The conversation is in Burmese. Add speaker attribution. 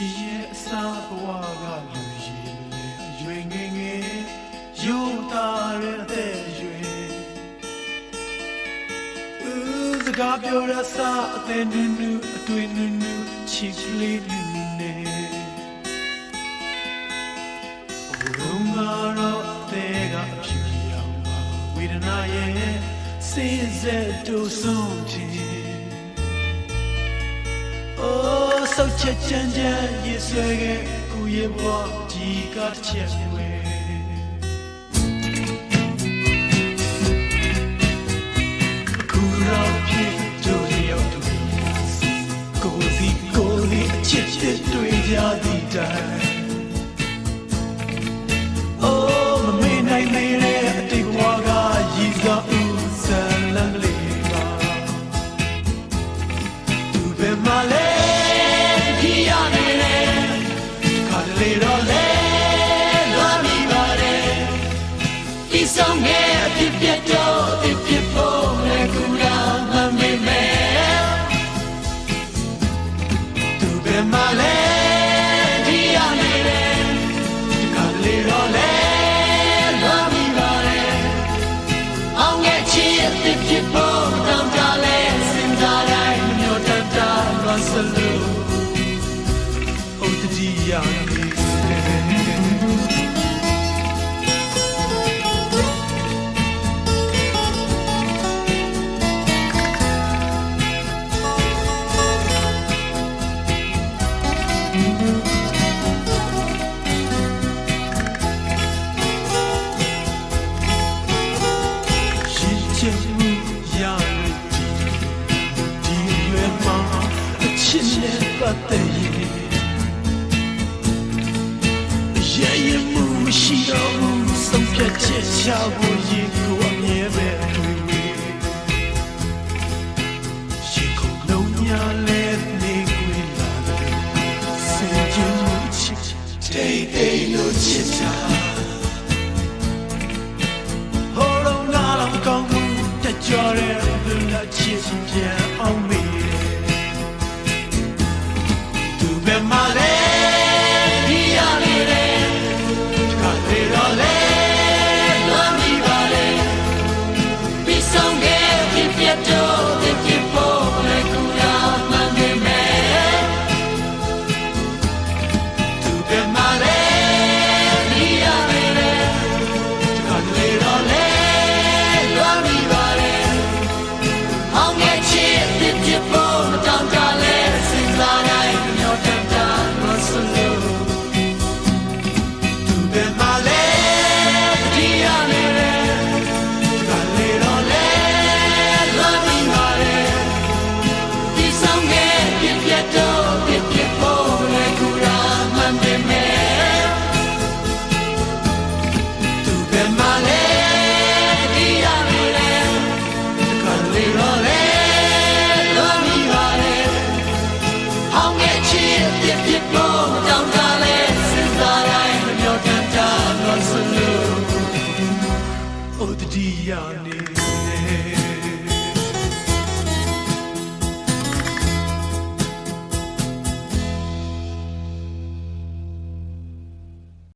Speaker 1: ရှိရဲ့အစာဘဝကလူရည်မလဲအရွယ်ငယ်ငယ်ရိုးသားတဲ့အသက်အရွယ်ဦးစကားပြောရစာအသက်နုနုအတွေ့နုနုချစ်ကလေးလူနေဘုံကတော့တဲ့ကအဖြစ်ရောင်ပါဝေဒနာရဲ့စေစက်တို့ဆုံးချင် Oh, so cha chan chan, yes, we ku ye bo ji ka chet we. Ku ra phi jo ni yo tu si, ko si ko ni chit chit tui ja di dai. Oh, လေတော့လေလွမ်းမိပါတယ်ဒီဆောင်ငယ်အဖြစ်ပြတ်တော့အဖြစ်ဖို့လည်းကူလာမမေမဲသူပဲမလဲဒီရနေတယ်ခါတလေတော့လေလွမ်းမိပါတယ်အောင်ငယ်ချစ်အဖြစ်ဖြစ်ဖို့ The thank ဘူးဆုံးဖြတ်ချက်ချဖို့ရင်ကိုအမြဲပဲတွေ့ဝေးရှင်ခုလုံးညာလဲနေကွေလာတယ်စင်ကြမှုချစ်တေးတေးလို့ချစ်တာဟောလုံးလာတော့ကောင်းမှုတကြော်တဲ့လူလာချစ်ပြန်အောင် Diane.